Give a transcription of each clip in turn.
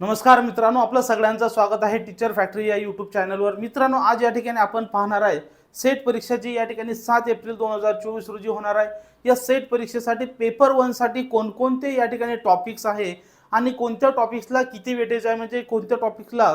नमस्कार मित्रांनो आपलं सगळ्यांचं स्वागत आहे टीचर फॅक्टरी या यूट्यूब चॅनलवर मित्रांनो आज या ठिकाणी आपण पाहणार आहे सेट परीक्षाची या ठिकाणी सात एप्रिल दोन हजार चोवीस रोजी होणार आहे. या सेट परीक्षेसाठी पेपर वनसाठी कोणकोणते या ठिकाणी टॉपिक्स आहे आणि कोणत्या टॉपिक्सला किती वेटेज आहे म्हणजे कोणत्या टॉपिक्सला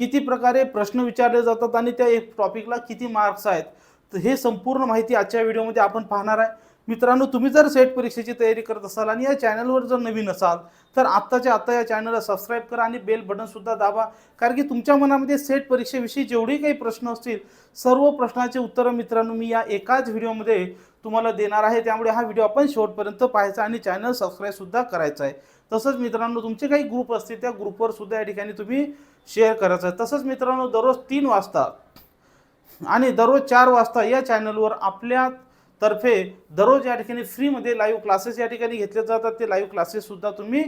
किती प्रकारे प्रश्न विचारले जातात आणि त्या एक टॉपिकला किती मार्क्स आहेत. तर हे संपूर्ण माहिती आजच्या व्हिडिओमध्ये आपण पाहणार आहे. मित्रांनो तुम्ही जर सेट परीक्षेची तयारी करत असाल आणि या चॅनलवर जर नवीन असाल तर आत्ताच्या आत्ता या चॅनलला सबस्क्राईब करा आणि बेल बटनसुद्धा दाबा. कारण की तुमच्या मनामध्ये सेट परीक्षेविषयी जेवढे काही प्रश्न असतील सर्व प्रश्नाचे उत्तरं मित्रांनो मी या एकाच व्हिडिओमध्ये तुम्हाला देणार आहे. त्यामुळे हा व्हिडिओ आपण शेवटपर्यंत पाहायचा आणि चॅनल सबस्क्राईबसुद्धा करायचा आहे. तसंच मित्रांनो तुमचे काही ग्रुप असतील त्या ग्रुपवर सुद्धा या ठिकाणी तुम्ही शेअर करायचं आहे. तसंच मित्रांनो दररोज तीन वाजता आणि दररोज चार वाजता या चॅनलवर आपल्या तर्फे दररोज या ठिकाणी फ्रीमध्ये लाईव्ह क्लासेस या ठिकाणी घेतले जातात. ते लाईव्ह क्लासेससुद्धा तुम्ही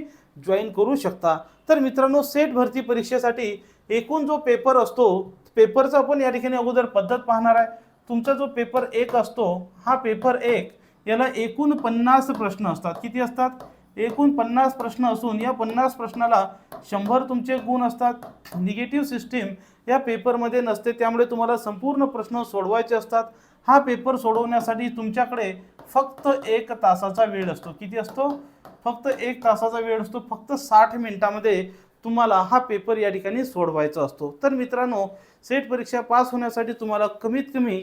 जॉईन करू शकता. तर मित्रांनो सेट भरती परीक्षेसाठी एकूण जो पेपर असतो पेपरचा पण या ठिकाणी अगोदर पद्धत पाहणार आहे. तुमचा जो पेपर एक असतो हा पेपर एक याला एकूण पन्नास प्रश्न असतात. किती असतात? एकूण पन्नास प्रश्न असून या पन्नास प्रश्नाला शंभर तुमचे गुण असतात. निगेटिव्ह सिस्टीम या पेपरमध्ये नसते. त्यामुळे तुम्हाला संपूर्ण प्रश्न सोडवायचे असतात. हा पेपर सोडवण्यासाठी तुमच्याकडे फक्त एक तासाचा वेळ असतो. किती असतो? फक्त एक तासाचा वेळ असतो. फक्त साठ मिनिटामध्ये तुम्हाला हा पेपर या ठिकाणी सोडवायचा असतो. तर मित्रांनो सेट परीक्षा पास होण्यासाठी तुम्हाला कमीत कमी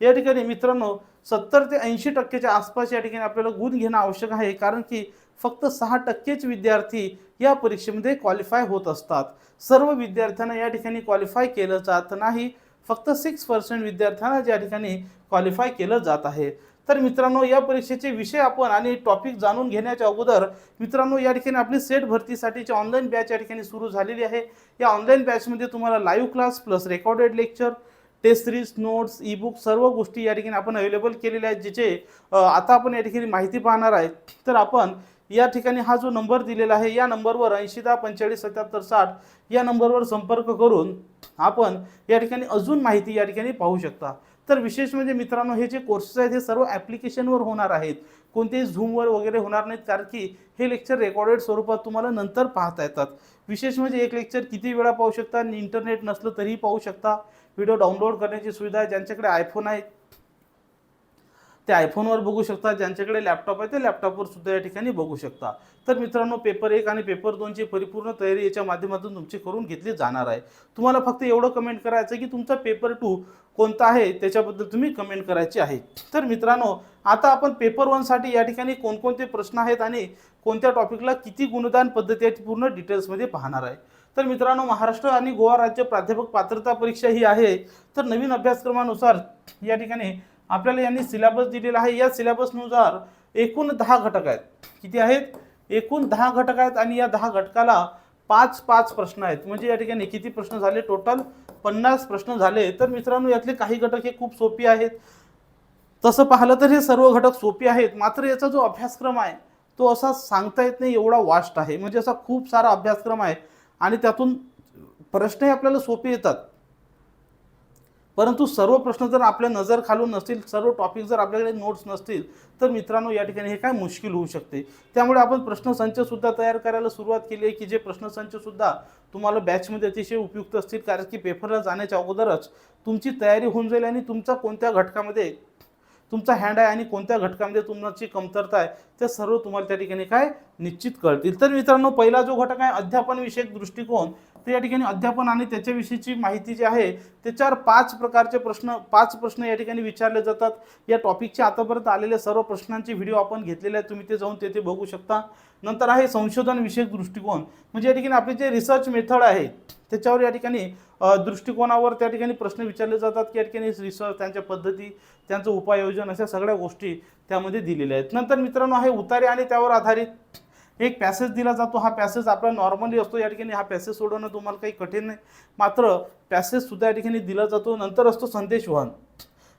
या ठिकाणी मित्रांनो सत्तर ते ऐंशी टक्केच्या आसपास या ठिकाणी आपल्याला गुण घेणं आवश्यक आहे. कारण की फक्त सहा टक्केच विद्यार्थी या परीक्षेमध्ये क्वालिफाय होत असतात. सर्व विद्यार्थ्यांना या ठिकाणी क्वालिफाय केलं जात नाही. फक्त सिक्स पर्सेंट विद्यार्थ्यांना ज्या ठिकाणी क्वालिफाय केलं जात आहे. तर मित्रांनो या परीक्षेचे विषय आपण आणि टॉपिक जाणून घेण्याच्या अगोदर मित्रांनो या ठिकाणी आपली सेट भरतीसाठीची ऑनलाईन बॅच या ठिकाणी सुरू झालेली आहे. या ऑनलाईन बॅचमध्ये तुम्हाला live class plus recorded lecture test series notes e book सर्व गोष्टी या ठिकाणी आपण अवेलेबल केलेल्या आहेत जिचे आता आपण या ठिकाणी माहिती पाहणार आहे. तर आपण या ठिकाणी हा जो नंबर दिलेला आहे या नंबरवर ऐंशी दहा पंचेचाळीस सत्याहत्तर साठ या नंबरवर संपर्क करून आपण या ठिकाणी अजून माहिती या ठिकाणी पाहू शकता. तर विशेष म्हणजे मित्रांनो हे जे कोर्सेस आहेत हे सर्व ॲप्लिकेशनवर होणार आहेत. कोणतेही झूमवर वगैरे होणार नाहीत कारण की हे लेक्चर रेकॉर्डेड स्वरूपात तुम्हाला नंतर पाहता येतात. विशेष म्हणजे एक लेक्चर किती वेळा पाहू शकता आणि इंटरनेट नसलं तरीही पाहू शकता. व्हिडिओ डाउनलोड करण्याची सुविधा आहे ज्यांच्याकडे आयफोन आहे ते आयफोनवर बघू शकता ज्यांच्याकडे लॅपटॉप आहे ते लॅपटॉपवर सुद्धा या ठिकाणी बघू शकता. तर मित्रांनो पेपर एक आणि पेपर दोनची परिपूर्ण तयारी याच्या माध्यमातून तुमची करून घेतली जाणार आहे. तुम्हाला फक्त एवढं कमेंट करायचं की तुमचा पेपर टू कोणता आहे त्याच्याबद्दल तुम्ही कमेंट करायची आहे. तर मित्रांनो आता आपण पेपर वनसाठी या ठिकाणी कोणकोणते प्रश्न आहेत आणि कोणत्या टॉपिकला किती गुणदान पद्धती आहे पूर्ण डिटेल्समध्ये पाहणार आहे. तर मित्रांनो महाराष्ट्र आणि गोवा राज्य प्राध्यापक पात्रता परीक्षा ही आहे. तर नवीन अभ्यासक्रमानुसार या ठिकाणी आपल्याला यांनी सिलेबस दिलेला आहे. या सिलेबसनुसार एकूण दहा घटक आहेत. किती आहेत? एकूण दहा घटक आहेत आणि या दहा घटकाला पाच पाच प्रश्न आहेत. म्हणजे या ठिकाणी किती प्रश्न झाले? टोटल पन्नास प्रश्न झाले. तर मित्रांनो यातले काही घटक हे खूप सोपी आहेत. तसं पाहिलं तर हे सर्व घटक सोपे आहेत. मात्र याचा जो अभ्यासक्रम आहे तो असा सांगता येत नाही एवढा वास्ट आहे. म्हणजे असा खूप सारा अभ्यासक्रम आहे आणि त्यातून प्रश्नही आपल्याला सोपे येतात. परंतु सर्व प्रश्न जर आपल्या नजर खालून नसतील सर्व टॉपिक जर आपल्याकडे नोट्स नसतील तर मित्रांनो या ठिकाणी हे काय मुश्किल होऊ शकते. त्यामुळे आपण प्रश्नसंचसुद्धा तयार करायला सुरुवात केली आहे की जे प्रश्नसंचसुद्धा तुम्हाला बॅचमध्ये अतिशय उपयुक्त असतील. कारण की पेपरला जाण्याच्या अगोदरच तुमची तयारी होऊन जाईल आणि तुमचा कोणत्या घटकामध्ये तुमचा हँड आहे आणि कोणत्या घटकामध्ये तुमची कमतरता आहे ते सर्व तुम्हाला त्या ठिकाणी काय निश्चित कळतील. तर मित्रांनो पहिला जो घटक आहे अध्यापन विषयक दृष्टिकोन. तर या ठिकाणी अध्यापन आणि त्याच्याविषयीची माहिती जी आहे त्याच्यावर पाच प्रकारचे प्रश्न पाच प्रश्न या ठिकाणी विचारले जातात. या टॉपिकचे आतापर्यंत आलेल्या सर्व प्रश्नांचे व्हिडिओ आपण घेतलेले आहेत तुम्ही ते जाऊन तेथे बघू शकता. नंतर आहे संशोधन विषयक दृष्टिकोन. म्हणजे या ठिकाणी आपले जे रिसर्च मेथड आहे त्याच्यावर या ठिकाणी दृष्टिकोनावर त्या ठिकाणी प्रश्न विचारले जातात की या ठिकाणी रिसर्च त्यांच्या पद्धती त्यांचं उपाययोजन अशा सगळ्या गोष्टी त्यामध्ये दिलेल्या आहेत. नंतर मित्रांनो आहे उतारे आणि त्यावर आधारित. एक पॅसेज दिला जातो. हा पॅसेज आपला नॉर्मली असतो. या ठिकाणी हा पॅसेज सोडवणं तुम्हाला काही कठीण नाही. मात्र पॅसेजसुद्धा या ठिकाणी दिला जातो. नंतर असतो संदेशवहन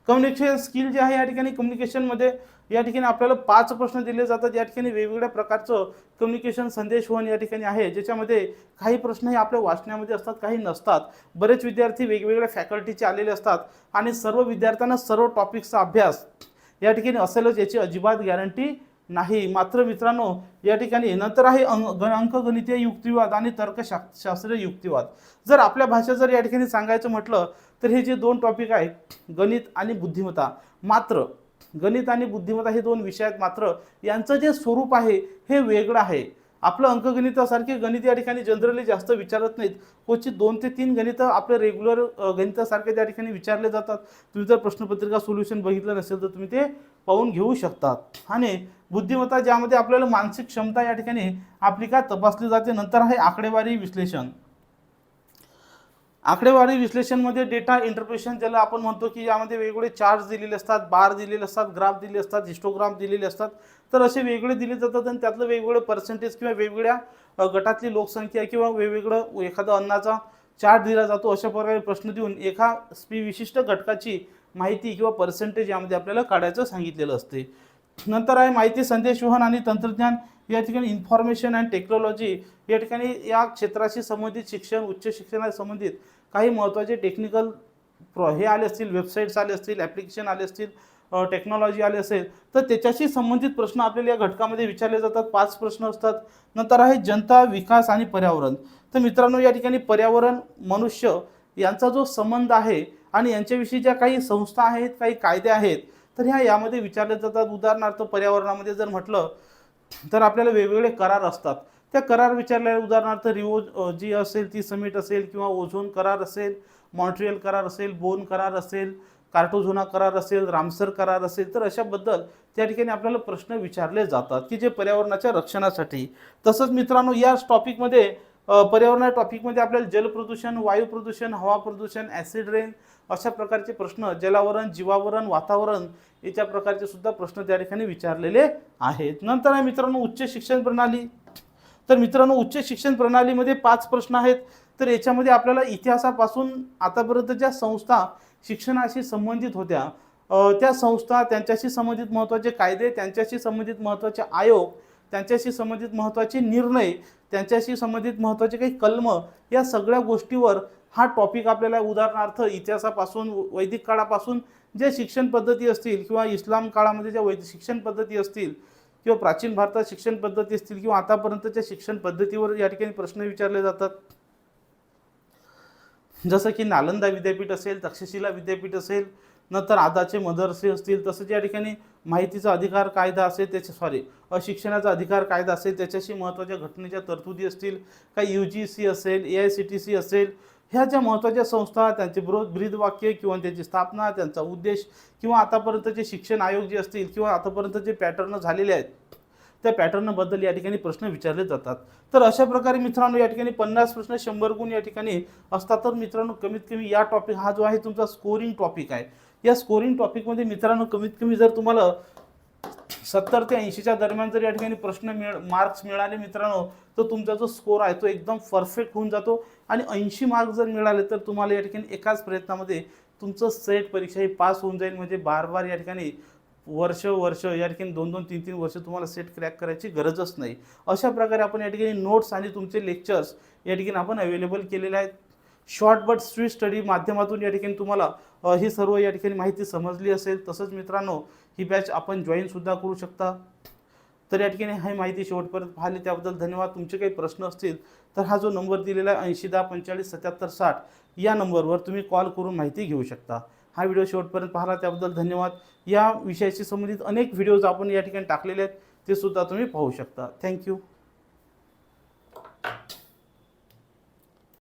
कम्युनिकेशन स्किल जे आहे या ठिकाणी कम्युनिकेशनमध्ये या ठिकाणी आपल्याला पाच प्रश्न दिले जातात. या ठिकाणी वेगवेगळ्या प्रकारचं कम्युनिकेशन संदेशवहन या ठिकाणी आहे. ज्याच्यामध्ये काही प्रश्न हे आपल्या वाचण्यामध्ये असतात काही नसतात. बरेच विद्यार्थी वेगवेगळ्या फॅकल्टीचे आलेले असतात. आणि सर्व विद्यार्थ्यांना सर्व टॉपिक्सचा अभ्यास या ठिकाणी असेलच याची अजिबात गॅरंटी नाही. मात्र मित्रांनो या ठिकाणी नंतर आहे अंक ग- अंकगणितीय युक्तिवाद आणि तर्कशास्त्र शास्त्रीय युक्तिवाद. जर आपल्या भाषेत जर या ठिकाणी सांगायचं म्हटलं तर हे जे दोन टॉपिक आहेत गणित आणि बुद्धिमत्ता. मात्र गणित आणि बुद्धिमत्ता हे दोन विषय आहेत. मात्र यांचं जे स्वरूप आहे हे वेगळं आहे. आपलं अंकगणितासारखे गणित या ठिकाणी जनरली जास्त विचारत नाहीत. क्वचित दोन ते तीन गणितं आपल्या रेग्युलर गणितासारखे त्या ठिकाणी विचारले जातात. तुम्ही जर प्रश्नपत्रिका सोल्युशन बघितलं नसेल तर तुम्ही ते पाहून घेऊ शकतात. आणि बुद्धिमत्ता ज्यामध्ये आपल्याला मानसिक क्षमता या ठिकाणी आपली काय तपासली जाते नंतर आहे आकडेवारी विश्लेषण. आकडेवारी विश्लेषणमध्ये डेटा इंटरप्रिटेशन ज्याला आपण म्हणतो की यामध्ये वेगवेगळे चार्ज दिलेले असतात बार दिलेले असतात ग्राफ दिलेले असतात हिस्टोग्राम दिलेले असतात. तर असे वेगळे दिले जातात आणि त्यातलं वेगवेगळे पर्सेंटेज किंवा वेगवेगळ्या गटातली लोकसंख्या किंवा वेगवेगळं एखादा अन्नाचा चार्ट दिला जातो अशा प्रकारे प्रश्न देऊन एका स्पी विशिष्ट घटकाची माहिती किंवा पर्सेंटेज यामध्ये आपल्याला काढायचं सांगितलेलं असते. नंतर आहे माहिती संदेशवहन आणि तंत्रज्ञान. या ठिकाणी इन्फॉर्मेशन अँड टेक्नॉलॉजी या ठिकाणी या क्षेत्राशी संबंधित शिक्षण उच्च शिक्षणाशी संबंधित काही महत्त्वाचे टेक्निकल प्रॉ हे आले असतील वेबसाईट्स आले असतील ॲप्लिकेशन आले असतील टेक्नॉलॉजी आले असेल तर त्याच्याशी संबंधित प्रश्न आपल्याला या घटकामध्ये विचारले जातात. पाच प्रश्न असतात. नंतर आहे जनता विकास आणि पर्यावरण. तर मित्रांनो या ठिकाणी पर्यावरण मनुष्य यांचा जो संबंध आहे आणि यांच्याविषयी ज्या काही संस्था आहेत काही कायदे आहेत तर ह्या यामध्ये विचारले जातात. उदाहरणार्थ पर्यावरणामध्ये जर म्हटलं तर आपल्याला वेगवेगळे करार असतात. त्या करार विचारल्या उदाहरणार्थ रिओ जी असेल ती समिट असेल किंवा ओझोन करार असेल मॉन्ट्रियल करार असेल बोन करार असेल कार्टोझोना करार असेल रामसर करार असेल तर अशाबद्दल त्या ठिकाणी आपल्याला प्रश्न विचारले जातात की जे पर्यावरणाच्या रक्षणासाठी. तसंच मित्रांनो याच टॉपिकमध्ये पर्यावरणा टॉपिकमध्ये आपल्याला जलप्रदूषण वायू प्रदूषण हवा प्रदूषण ॲसिड रेन अशा प्रकारचे प्रश्न जलावरण जीवावरण वातावरण याच्या प्रकारचे सुद्धा प्रश्न त्या ठिकाणी विचारलेले आहेत. नंतर आहे मित्रांनो उच्च शिक्षण प्रणाली. तर मित्रांनो उच्च शिक्षण प्रणालीमध्ये पाच प्रश्न आहेत. तर याच्यामध्ये आपल्याला इतिहासापासून आतापर्यंत ज्या संस्था शिक्षणाशी संबंधित होत्या त्या संस्था त्यांच्याशी संबंधित महत्त्वाचे कायदे त्यांच्याशी संबंधित महत्त्वाचे आयोग त्यांच्याशी संबंधित महत्त्वाचे निर्णय त्यांच्याशी संबंधित महत्त्वाचे काही कलम या सगळ्या गोष्टीवर हा टॉपिक आपल्याला उदाहरणार्थ इतिहासापासून वैदिक काळापासून ज्या शिक्षण पद्धती असतील किंवा इस्लाम काळामध्ये ज्या वैदिक शिक्षण पद्धती असतील किंवा प्राचीन भारतात शिक्षण पद्धती असतील किंवा आतापर्यंतच्या शिक्षण पद्धतीवर या ठिकाणी प्रश्न विचारले जातात. जसं की नालंदा विद्यापीठ असेल तक्षशिला विद्यापीठ असेल नंतर आदाचे मदरसे असतील तसंच या ठिकाणी माहितीचा अधिकार कायदा असेल त्याच्या सॉरी शिक्षणाचा अधिकार कायदा असेल त्याच्याशी महत्त्वाच्या घटनेच्या तरतुदी असतील काही यू जी सी असेल A I C T E असेल ह्या ज्या महत्त्वाच्या संस्था त्यांचे ब्रोध ब्रीदवाक्य किंवा त्यांची स्थापना त्यांचा उद्देश किंवा आतापर्यंतचे शिक्षण आयोग जे असतील किंवा आतापर्यंत जे पॅटर्न झालेले आहेत त्या पॅटर्नबद्दल या ठिकाणी प्रश्न विचारले जातात. तर अशा प्रकारे मित्रांनो या ठिकाणी पन्नास प्रश्न शंभर गुण या ठिकाणी असतात. तर मित्रांनो कमीत कमी या टॉपिक हा जो आहे तुमचा स्कोरिंग टॉपिक आहे. या स्कोरिंग टॉपिकमध्ये मित्रांनो कमीत कमी जर तुम्हाला सत्तर ते ऐंशीच्या दरम्यान जर या ठिकाणी प्रश्न मिळ मार्क्स मिळाले मित्रांनो तर तुमचा जो स्कोर आहे तो एकदम परफेक्ट होऊन जातो. आणि ऐंशी मार्क्स जर मिळाले तर तुम्हाला या ठिकाणी एकाच प्रयत्नामध्ये तुमचं सेट परीक्षा ही पास होऊन जाईल. म्हणजे बार बार या ठिकाणी वर्ष वर्ष या ठिकाणी दोन दोन तीन तीन वर्ष तुम्हाला सेट क्रॅक करायची गरजच नाही. अशा प्रकारे आपण या ठिकाणी नोट्स आणि तुमचे लेक्चर्स या ठिकाणी आपण अवेलेबल केलेले आहेत. शॉर्ट बट स्वीट स्टडी माध्यमातून या ठिकाणी तुम्हाला ही सर्व या ठिकाणी माहिती समजली असेल. तसंच मित्रांनो ही बॅच आपण जॉईनसुद्धा करू शकता. तर या ठिकाणी ही माहिती शेवटपर्यंत पाहिली. त्याबद्दल धन्यवाद. तुमचे काही प्रश्न असतील तर हा जो नंबर दिलेला आहे ऐंशी दहा पंचेचाळीस सत्याहत्तर साठ या नंबरवर तुम्ही कॉल करून माहिती घेऊ शकता. हा व्हिडिओ शेवटपर्यंत पाहिला. त्याबद्दल धन्यवाद. या विषयाशी संबंधित अनेक व्हिडिओज आपण या ठिकाणी टाकलेले आहेत. ते सुद्धा तुम्ही पाहू शकता. थँक्यू